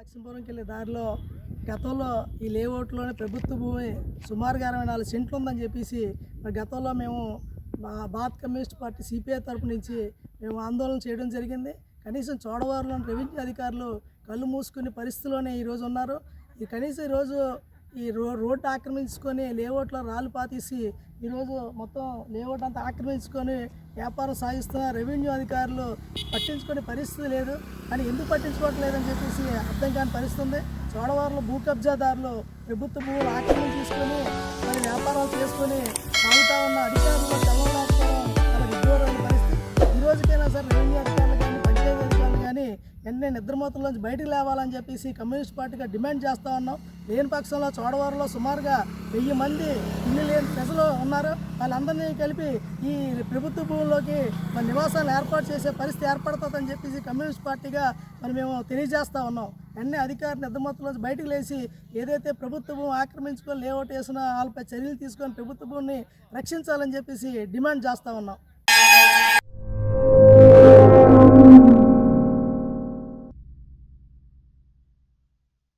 లక్ష్మీపురంకి వెళ్ళే దారిలో గతంలో ఈ లేఅవుట్లోనే ప్రభుత్వ భూమి సుమారుగా అరవై నాలుగు సెంట్లు ఉందని చెప్పేసి మరి గతంలో మేము భారత్ కమ్యూనిస్ట్ పార్టీ సిపిఐ తరపు నుంచి మేము ఆందోళన చేయడం జరిగింది. కనీసం చోడవారులోని రెవెన్యూ అధికారులు కళ్ళు మూసుకునే పరిస్థితిలోనే ఈరోజు ఉన్నారు. ఈ కనీసం ఈరోజు ఈ రో రోడ్డు ఆక్రమించుకొని లేఅవుట్లో రాళ్ళు పాతేసి ఈరోజు మొత్తం లేఅవుట్ అంతా ఆక్రమించుకొని వ్యాపారం సాగిస్తున్న రెవెన్యూ అధికారులు పట్టించుకునే పరిస్థితి లేదు. అని ఎందుకు పట్టించుకోవట్లేదని చెప్పేసి అర్థం కాని పరిస్థితి ఉంది. చోడవరంలో భూ కబ్జాదారులు ప్రభుత్వ భూములు ఆక్రమించేసుకొని మరి వ్యాపారాలు చేసుకొని సాగుతా ఉన్న అధికారులు తెల్లవారుకోవడం చాలా పరిస్థితి. ఈ రోజుకైనా సరే రెవెన్యూ అధికారులు కానీ పంచాయతీ అధికారులు కానీ వెంటనే నిద్రమోతుల్లోంచి బయటికి లేవాలని చెప్పేసి కమ్యూనిస్ట్ పార్టీగా డిమాండ్ చేస్తూ ఉన్నాం. లేని పక్షంలో చోడవరంలో సుమారుగా వెయ్యి మంది ఇల్లు లేని ప్రజలు ఉన్నారు. వాళ్ళందరినీ కలిపి ఈ ప్రభుత్వ భూముల్లోకి మరి నివాసాలు ఏర్పాటు చేసే పరిస్థితి ఏర్పడుతుందని చెప్పేసి కమ్యూనిస్ట్ పార్టీగా మరి మేము తెలియజేస్తూ ఉన్నాం. అన్ని అధికారులు నిద్రమత్తులో బయటకు లేచి ఏదైతే ప్రభుత్వ భూమి ఆక్రమించుకొని లేఅవుట్ వేసిన వాళ్ళపై చర్యలు తీసుకొని ప్రభుత్వ భూమిని రక్షించాలని చెప్పేసి డిమాండ్ చేస్తూ ఉన్నాం.